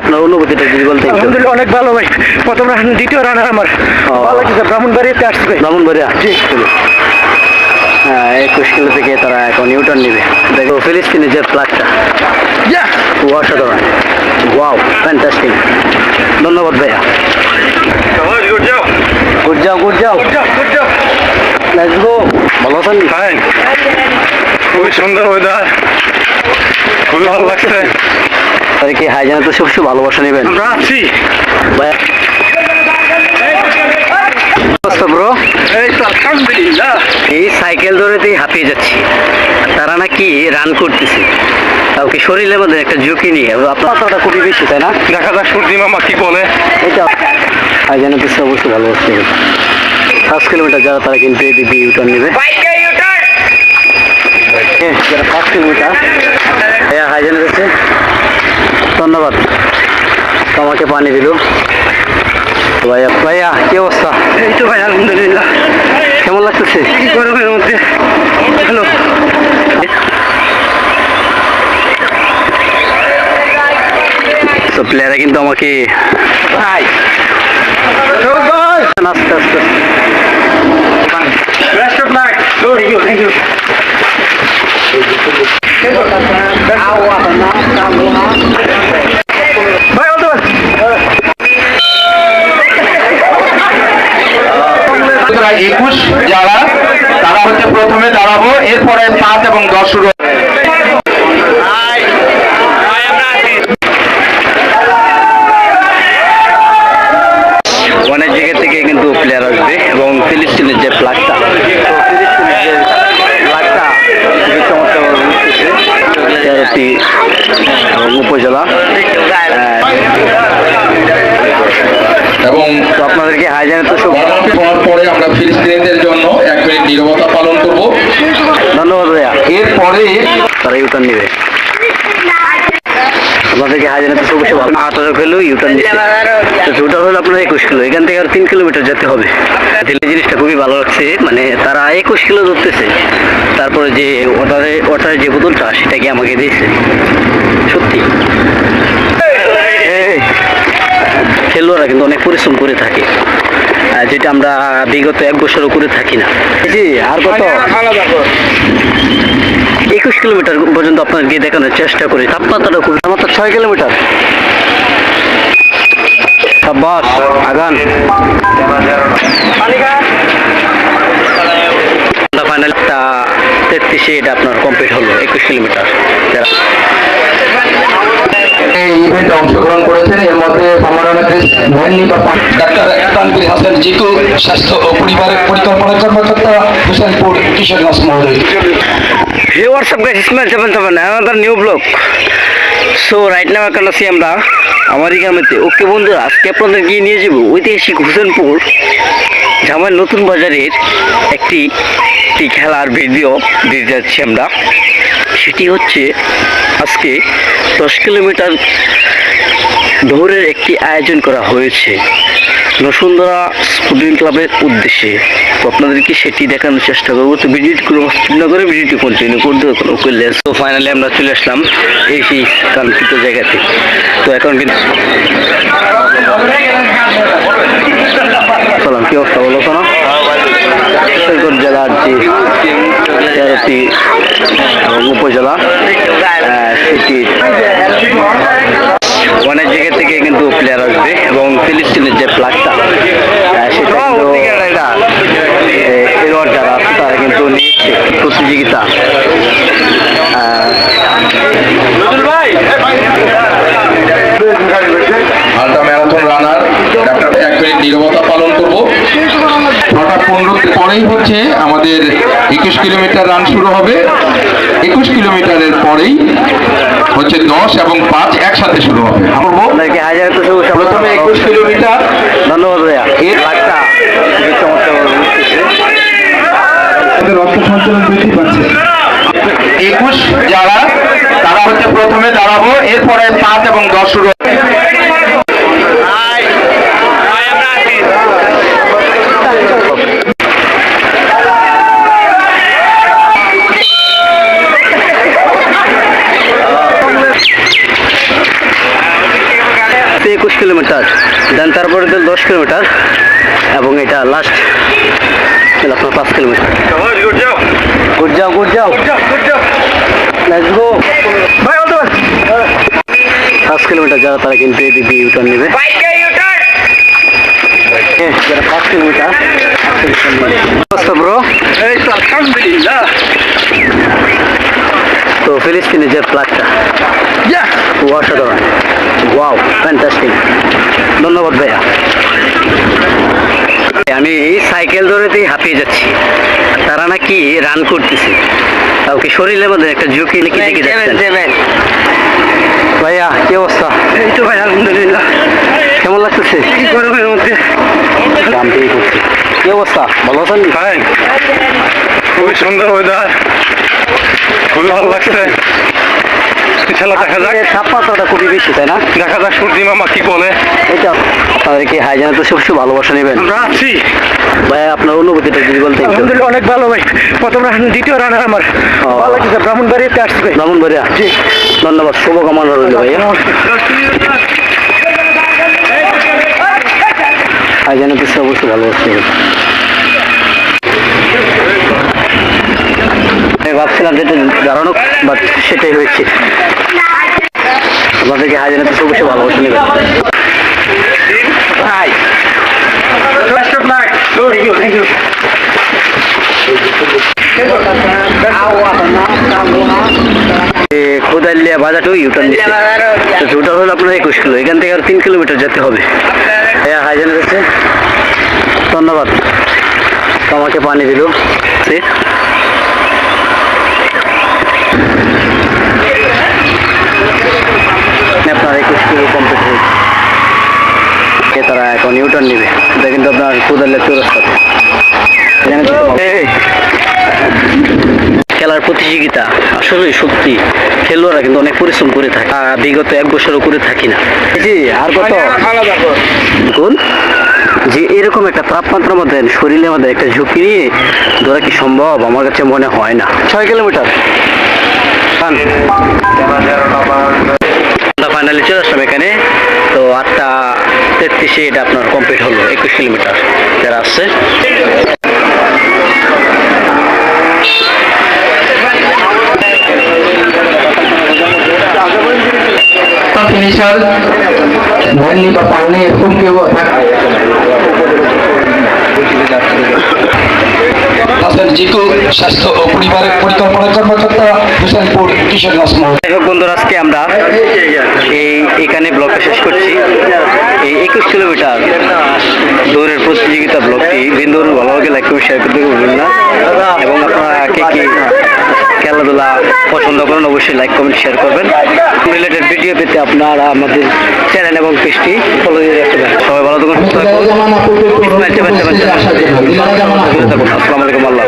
আপনার অনুভূতিটা যদি বলতে। আলহামদুলিল্লাহ অনেক ভালো ভাই। প্রথম রান দ্বিতীয় রানার আমার। ভালো লাগছে ব্রাহ্মণবাড়িতে আসছে। ভাই ব্রাহ্মণবাড়িয়া? জি। হ্যাঁ একুশ কিলো থেকে তারা এখন ইউটার্ন নেবে। দেখো ফিলিস্তিনের যে প্লাগটা অসাধারণ। ওয়াও ফ্যান্টাস্টিক ধন্যবাদ ভাইয়া। গুড যাও গুড যাও লেটস গো ভালো আছেন? হাই খুবই সুন্দর ওয়েদার খুবই ভালো লাগছে। তাহলে কি হাই জানাতে ভালোবাসা নেবেন। এই সাইকেল হাঁপিয়ে যাচ্ছি। তারা নাকি রান করতেছে। তাও কি শরীরের মধ্যে একটা ঝুঁকি নিয়ে। আপনার কথাটা খুবই বেশি তাই না? দেখা যাক সূর্যি মামা কি বলে। এটা হাই জানাতে অবশ্যই ভালোবাসতে হবে। পাঁচ কিলোমিটার যারা তারা কিন্তু এদিকে ইউটার্ন নেবে। হ্যাঁ, যারা পাঁচ কিলোমিটার ভাইয়া হাই ধন্যবাদ। আমাকে পানি দিল। ভাইয়া ভাইয়া কি অবস্থা? এই তো ভাই আলহামদুলিল্লাহ। কেমন লাগতেছে? কি গরমের মধ্যে। হ্যালো তো প্লেয়াররা কিন্তু আমাকে আস্তে আস্তে। একুশ যারা তারা হচ্ছে প্রথমে দাঁড়াবো। এরপরে সাত এবং দশ শুরু আমরা ফিলিস্তিনিদের জন্য এক মিনিট নীরবতা পালন করব। ধন্যবাদ ভাইয়া। এরপরে তারা ইউটার্ন নেবে। ভালো। আঠারো কিলো ইউটার্ন তো টোটাল হলো আপনার একুশ কিলো। এখান থেকে আর তিন কিলোমিটার যেতে হবে। দিল্লি জিনিসটা খুবই ভালো লাগছে। মানে তারা একুশ কিলো ধরতেছে। তারপরে যে ওটারে ওটার যে বোতলটা সেটাকে আমাকে দিয়েছে। সত্যি। খেলোয়াড়রা কিন্তু অনেক পরিশ্রম করে থাকে যেটা আমরা বিগত এক বছরও করে থাকি না। জি আর কত? একুশ কিলোমিটার পর্যন্ত আপনাদেরকে দেখানোর চেষ্টা করি। তাপমাত্রাটা খুব তাপমাত্রা ছয় কিলোমিটার। সাব্বাস আগান। ফাইনাল তেত্রিশে এটা আপনার কমপ্লিট হলো একুশ কিলোমিটার। ইভেন্টে অংশগ্রহণ করেছেন। এর মধ্যে ডাক্তার হাসান জিতু স্বাস্থ্য ও পরিবার পরিকল্পনা কর্মকর্তা হুসেনপুর কিশোরগঞ্জ মহোদয়। Guys? It's Mel 77, another new so right now এখন আছি আমরা আমারই গ্রামেতে ওকে বন্ধুরা আজকে আপনাদের গিয়ে নিয়ে যাব? ঐতিহাসিক হুসেনপুর জামাই নতুন বাজারের একটি খেলার ভিডিও দিতে যাচ্ছি আমরা। সেটি হচ্ছে আজকে দশ কিলোমিটার দৌড়ের একটি আয়োজন করা হয়েছে। বসুন্ধরা স্পোর্টিং ক্লাবের উদ্দেশ্যে। তো আপনাদেরকে সেটি দেখানোর চেষ্টা করব। তো ভিডিওটি কোনো স্কিপ না করে ভিডিওটি কন্টিনিউ করতে করলে তো ফাইনালি আমরা চলে আসলাম এই সেই কাঙ্ক্ষিত জায়গাতে। তো এখন কিন্তু কি অবস্থা বলো শোনো জেলার যে এবং উপজেলা আহ, অনেক জায়গা থেকে কিন্তু প্লেয়ার আসবে এবং ফিলিস্তিনের যে ফ্ল্যাগটা সেটা কিন্তু যারা আছে তারা কিন্তু নিচ্ছে প্রতিযোগিতা আহ, আলট্রা ম্যারাথন রানার ডাক্তার এক মিনিট নীরবতা পালন করব নটা পনেরো পরেই হচ্ছে আমাদের একুশ কিলোমিটার রান শুরু হবে। একুশ কিলোমিটারের পরেই হচ্ছে দশ এবং পাঁচ একসাথে শুরু হবে। প্রথমে একুশ কিলোমিটার। ধন্যবাদ ভাইয়া। রক্ত সঞ্চালন বৃদ্ধি পাচ্ছে। একুশ যারা তারা হচ্ছে প্রথমে দাঁড়াবো এরপরে পাঁচ এবং দশ শুরু কিলোমিটার দেন তারপরে দিল দশ কিলোমিটার এবং এটা লাস্ট আপনার পাঁচ কিলোমিটার। গুড যাও গুড যাও লেটস গো পাঁচ কিলোমিটার যারা তারা কিন্তু এদিক দিয়ে ইউটার্ন নেবে। হ্যাঁ, যারা পাঁচ কিলোমিটার ব্রো তো ফিলিস্তিনের যে ফ্ল্যাগটা অসাধারণ ওয়াও ফ্যান্টাস্টিক ধন্যবাদ ভাইয়া। আমি সাইকেল ধরেতেই হাঁপিয়ে যাচ্ছি। তারা নাকি রান করতেছে। কাউকে শরীরের মধ্যে একটা ঝুঁকি নাকি দেখে যাচ্ছেন? ভাইয়া কি অবস্থা? এই তো ভাই আলহামদুলিল্লাহ। কেমন লাগতেছে? কি গরমের মধ্যে। কি অবস্থা? ভালো আছেন? ভাই খুবই সুন্দর ওয়েদার খুবই ভালো লাগছে। খেলা দেখা যাক। তাপমাত্রাটা খুবই বেশি তাই না? দেখা যাক সূর্যি মামা কি বলে। এটা আপনাদেরকে হাই জানাতে সবসময় ভালোবাসা নেবেন। আমরা আছি। ভাই আপনার অনুভূতিটা যদি বলতে আলহামদুলিল্লাহ অনেক ভালো ভাই। প্রথম রান দ্বিতীয় আমার। ভালো লাগছে আসছি। ভাই ধন্যবাদ শুভকামনা রইল ভাইয়া। হাই জানাতে অবশ্যই ভালোবাসা নেবেন। আমি ভাবছিলাম যেটা দাঁড়ানো বাট সেটাই হয়েছে। আপনাদেরকে হাই জানাতে অবশ্যই ভালোবাসা নেবেন হলো আপনার একুশ কিলো। এখান থেকে আর তিন কিলোমিটার যেতে হবে। হ্যাঁ ধন্যবাদ। আমাকে পানি দিল। আপনার একুশ কিলো কমপ্লিট হয়েছে। এ তারা এখন নেবে। এটা কিন্তু আপনার চৌরাস্তাতে খেলার প্রতিযোগিতা আসলে সত্যি। খেলোয়াড়রা কিন্তু অনেক পরিশ্রম করে থাকে। বিগত এক বছরও করে থাকি না। জি আর কত? কোন? যে এরকম একটা তাপমাত্রার মধ্যে শরীরের মধ্যে একটা ঝুঁকি নিয়ে ধরা কি সম্ভব? আমার কাছে মনে হয় না। ছয় কিলোমিটার? আমরা ফাইনালি চলে আসলাম এখানে তো আটটা তেত্রিশে এটা আপনার কমপ্লিট হলো একুশ কিলোমিটার যারা আসছে फिनिशर धरनी पर पालने हुक्म के वो যাই হোক বন্ধুরা, আজকে আমরা এই এখানে ব্লগটা শেষ করছি। এই একুশ কিলোমিটার দৌড়ের প্রতিযোগিতা ব্লগটি। বিন্দুর ভালোভাবে লাইক করে শেয়ার করতে না। এবং আপনারা কে কি খেলাধুলা পছন্দ করেন অবশ্যই লাইক কমেন্ট শেয়ার করবেন রিলেটেড ভিডিও পেতে আপনারা আমাদের চ্যানেল এবং পেজটি ফলো দিয়ে রাখবেন সবাই ভালো থাকুন সুস্থ থাকুন। আসসালামু আলাইকুম আল্লাহ।